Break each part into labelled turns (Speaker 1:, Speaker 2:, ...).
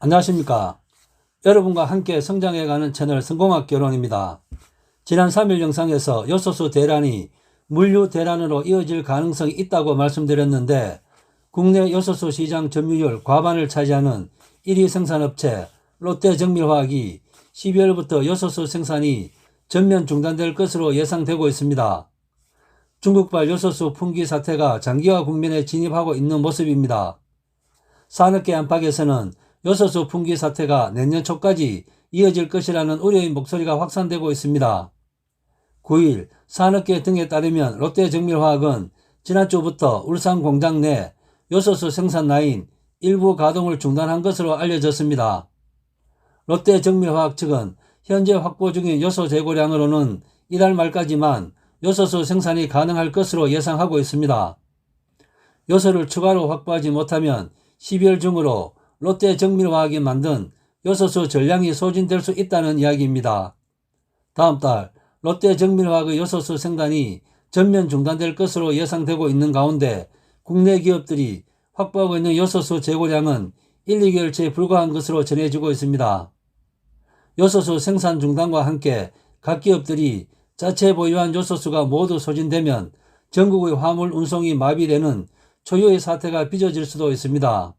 Speaker 1: 안녕하십니까. 여러분과 함께 성장해가는 채널 성공학 결혼입니다. 지난 3일 영상에서 요소수 대란이 물류 대란으로 이어질 가능성이 있다고 말씀드렸는데 국내 요소수 시장 점유율 과반을 차지하는 1위 생산업체 롯데정밀화학이 12월부터 요소수 생산이 전면 중단될 것으로 예상되고 있습니다. 중국발 요소수 품귀 사태가 장기화 국면에 진입하고 있는 모습입니다. 산업계 안팎에서는 요소수 품귀 사태가 내년 초까지 이어질 것이라는 우려의 목소리가 확산되고 있습니다. 9일 산업계 등에 따르면 롯데정밀화학은 지난주부터 울산 공장 내 요소수 생산 라인 일부 가동을 중단한 것으로 알려졌습니다. 롯데정밀화학 측은 현재 확보 중인 요소 재고량으로는 이달 말까지만 요소수 생산이 가능할 것으로 예상하고 있습니다. 요소를 추가로 확보하지 못하면 12월 중으로 롯데 정밀화학이 만든 요소수 전량이 소진될 수 있다는 이야기입니다. 다음 달 롯데 정밀화학의 요소수 생산이 전면 중단될 것으로 예상되고 있는 가운데 국내 기업들이 확보하고 있는 요소수 재고량은 1, 2개월치에 불과한 것으로 전해지고 있습니다. 요소수 생산 중단과 함께 각 기업들이 자체 보유한 요소수가 모두 소진되면 전국의 화물 운송이 마비되는 초유의 사태가 빚어질 수도 있습니다.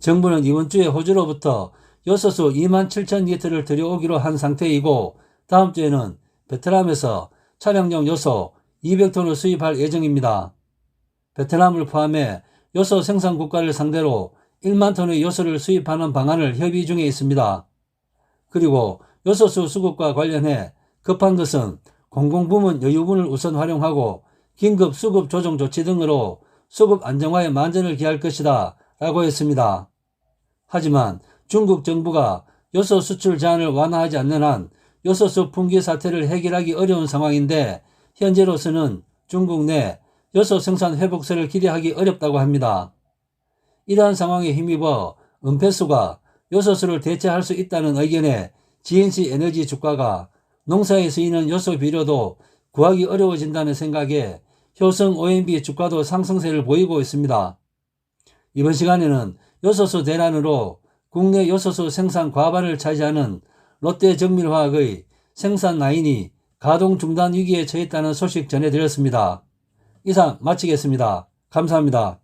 Speaker 1: 정부는 이번 주에 호주로부터 요소수 2만 7천 리터를 들여오기로 한 상태이고 다음 주에는 베트남에서 차량용 요소 200톤을 수입할 예정입니다. 베트남을 포함해 요소 생산 국가를 상대로 1만 톤의 요소를 수입하는 방안을 협의 중에 있습니다. 그리고 요소수 수급과 관련해 급한 것은 공공부문 여유분을 우선 활용하고 긴급 수급 조정 조치 등으로 수급 안정화에 만전을 기할 것이다 라고 했습니다. 하지만 중국 정부가 요소 수출 제한을 완화하지 않는 한 요소수 품귀 사태를 해결하기 어려운 상황인데 현재로서는 중국 내 요소 생산 회복세를 기대하기 어렵다고 합니다. 이러한 상황에 힘입어 은폐수가 요소수를 대체할 수 있다는 의견에 GNC 에너지 주가가 농사에 쓰이는 요소 비료도 구하기 어려워진다는 생각에 효성 OMB 주가도 상승세를 보이고 있습니다. 이번 시간에는 요소수 대란으로 국내 요소수 생산 과반을 차지하는 롯데정밀화학의 생산 라인이 가동 중단 위기에 처했다는 소식 전해드렸습니다. 이상 마치겠습니다. 감사합니다.